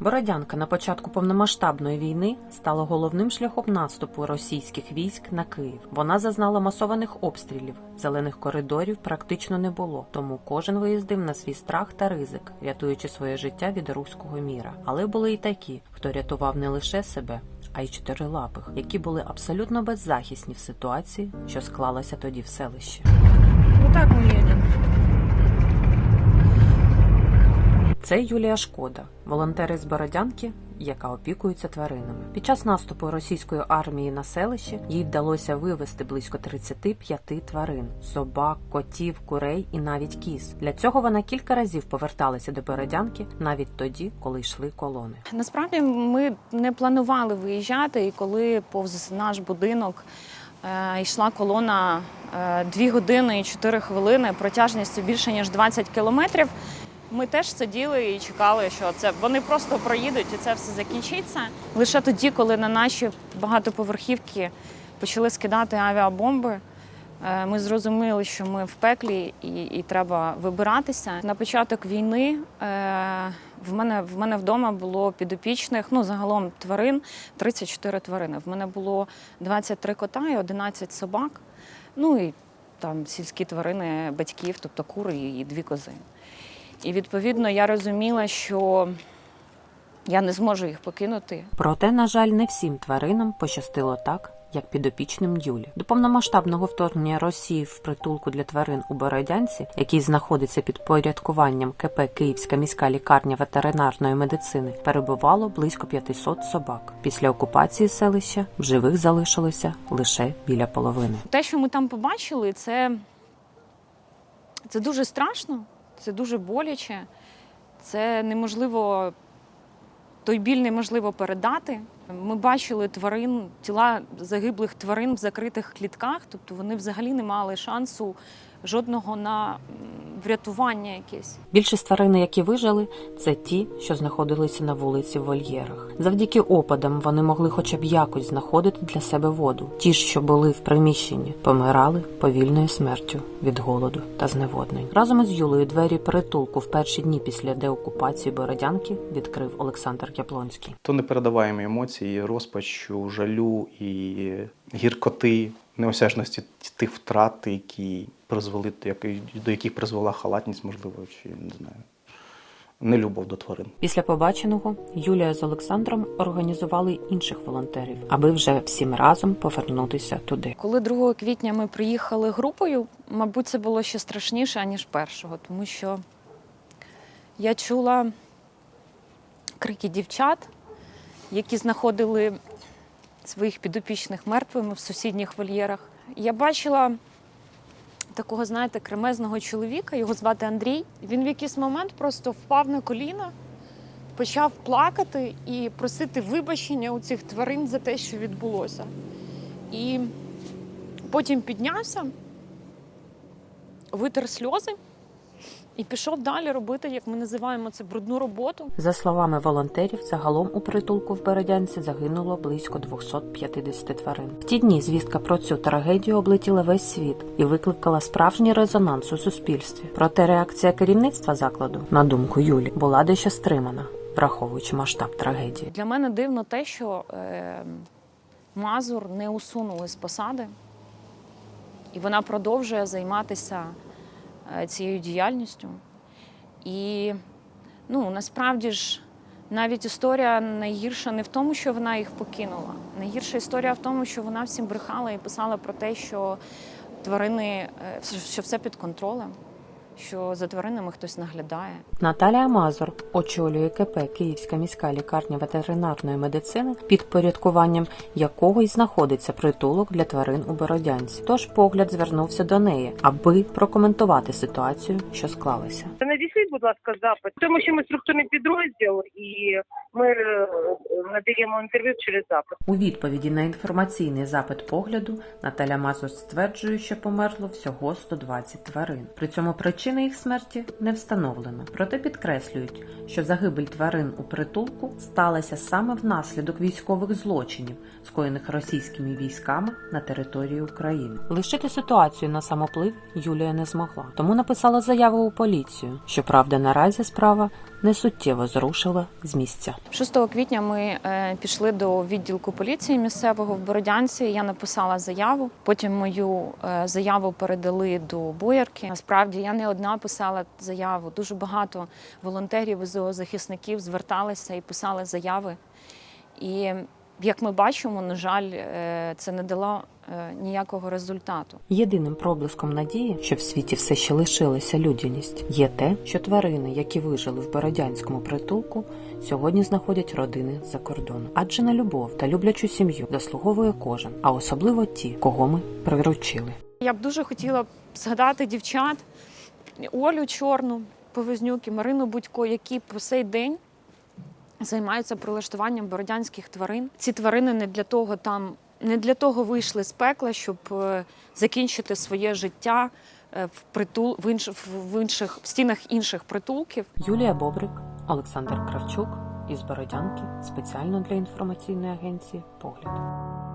Бородянка на початку повномасштабної війни стала головним шляхом наступу російських військ на Київ. Вона зазнала масованих обстрілів, зелених коридорів практично не було, тому кожен виїздив на свій страх та ризик, рятуючи своє життя від руського міра. Але були і такі, хто рятував не лише себе. А й чотирилапих, які були абсолютно беззахисні в ситуації, що склалася тоді в селищі. Вот так мы Це Юлія Шкода, волонтери з Бородянки, яка опікується тваринами. Під час наступу російської армії на селище їй вдалося вивезти близько 35 тварин: собак, котів, курей і навіть кіз. Для цього вона кілька разів поверталася до Бородянки навіть тоді, коли йшли колони. Насправді ми не планували виїжджати, і коли повз наш будинок е, йшла колона е, 2 години і 4 хвилини протяжністю більше ніж 20 кілометрів. Ми теж сиділи і чекали, що це вони просто проїдуть і це все закінчиться. Лише тоді, коли на наші багатоповерхівки почали скидати авіабомби, е, ми зрозуміли, що ми в пеклі і, і треба вибиратися. На початок війни е, в мене в мене вдома було підопічних, ну загалом тварин 34 тварини. В мене було 23 кота і 11 собак. Ну і там сільські тварини батьків, тобто кури і дві кози. І відповідно я розуміла, що я не зможу їх покинути. Проте, на жаль, не всім тваринам пощастило так. Як підопічним Юлі до повномасштабного вторгнення Росії в притулку для тварин у Бородянці, який знаходиться під порядкуванням КП Київська міська лікарня ветеринарної медицини, перебувало близько 500 собак. Після окупації селища в живих залишилося лише біля половини. Те, що ми там побачили, це, це дуже страшно, це дуже боляче, це неможливо, той біль неможливо передати. Ми бачили тварин, тіла загиблих тварин в закритих клітках, тобто вони взагалі не мали шансу жодного на врятування якесь. Більшість тварин, які вижили, це ті, що знаходилися на вулиці в вольєрах. Завдяки опадам вони могли хоча б якось знаходити для себе воду. Ті що були в приміщенні, помирали повільною смертю від голоду та зневоднень. Разом із Юлею двері притулку в перші дні після деокупації Бородянки відкрив Олександр Яблонський. То непередаваємі емоції, розпачу, жалю і гіркоти, неосяжності тих втрат, які призвели до яких призвела халатність, можливо, чи не знаю, нелюбов до тварин. Після побаченого Юлія з Олександром організували інших волонтерів, аби вже всім разом повернутися туди. Коли 2 квітня ми приїхали групою, мабуть, це було ще страшніше, аніж першого, тому що я чула крики дівчат, які знаходили своїх підопічних мертвими в сусідніх вольєрах. Я бачила такого, знаєте, кремезного чоловіка, його звати Андрій. Він в якийсь момент просто впав на коліна, почав плакати і просити вибачення у цих тварин за те, що відбулося. І потім піднявся, витер сльози і пішов далі робити, як ми називаємо це, брудну роботу. За словами волонтерів, загалом у притулку в Бередянці загинуло близько 250 тварин. В ті дні звістка про цю трагедію облетіла весь світ і викликала справжній резонанс у суспільстві. Проте реакція керівництва закладу, на думку Юлі, була дещо стримана, враховуючи масштаб трагедії. Для мене дивно те, що е, Мазур не усунули з посади, і вона продовжує займатися цією діяльністю. І ну, насправді ж навіть історія найгірша не в тому, що вона їх покинула. Найгірша історія в тому, що вона всім брехала і писала про те, що тварини, е, що все під контролем, що за тваринами хтось наглядає. Наталія Мазур очолює КП Київська міська лікарня ветеринарної медицини, під порядкуванням якого й знаходиться притулок для тварин у Бородянці. Тож погляд звернувся до неї, аби прокоментувати ситуацію, що склалася. Надішліть, будь ласка, запит, тому що ми структурний підрозділ і ми е, надаємо інтерв'ю через запит. У відповіді на інформаційний запит погляду Наталя Мазур стверджує, що померло всього 120 тварин. При цьому причини їх смерті не встановлено. Проте підкреслюють, що загибель тварин у притулку сталася саме внаслідок військових злочинів, скоєних російськими військами на території України. Лишити ситуацію на самоплив Юлія не змогла, тому написала заяву у поліцію. Щоправда, наразі справа не суттєво зрушила з місця. 6 квітня ми е, пішли до відділку поліції місцевого в Бородянці. Я написала заяву. Потім мою е, заяву передали до боярки. Насправді я не одна писала заяву. Дуже багато волонтерів і зоозахисників зверталися і писали заяви. І як ми бачимо, на жаль, е, це не дало е, ніякого результату. Єдиним проблиском надії, що в світі все ще лишилася людяність, є те, що тварини, які вижили в бородянському притулку, сьогодні знаходять родини за кордоном. Адже на любов та люблячу сім'ю заслуговує кожен, а особливо ті, кого ми приручили. Я б дуже хотіла згадати дівчат Олю Чорну, Повезнюк і Марину Будько, які по сей день займаються прилаштуванням бородянських тварин. Ці тварини не для того там. Не для того вийшли з пекла, щоб е, закінчити своє життя е, в притул в інш, в інших в стінах інших притулків. Юлія Бобрик, Олександр Кравчук із Бородянки спеціально для інформаційної агенції Погляд.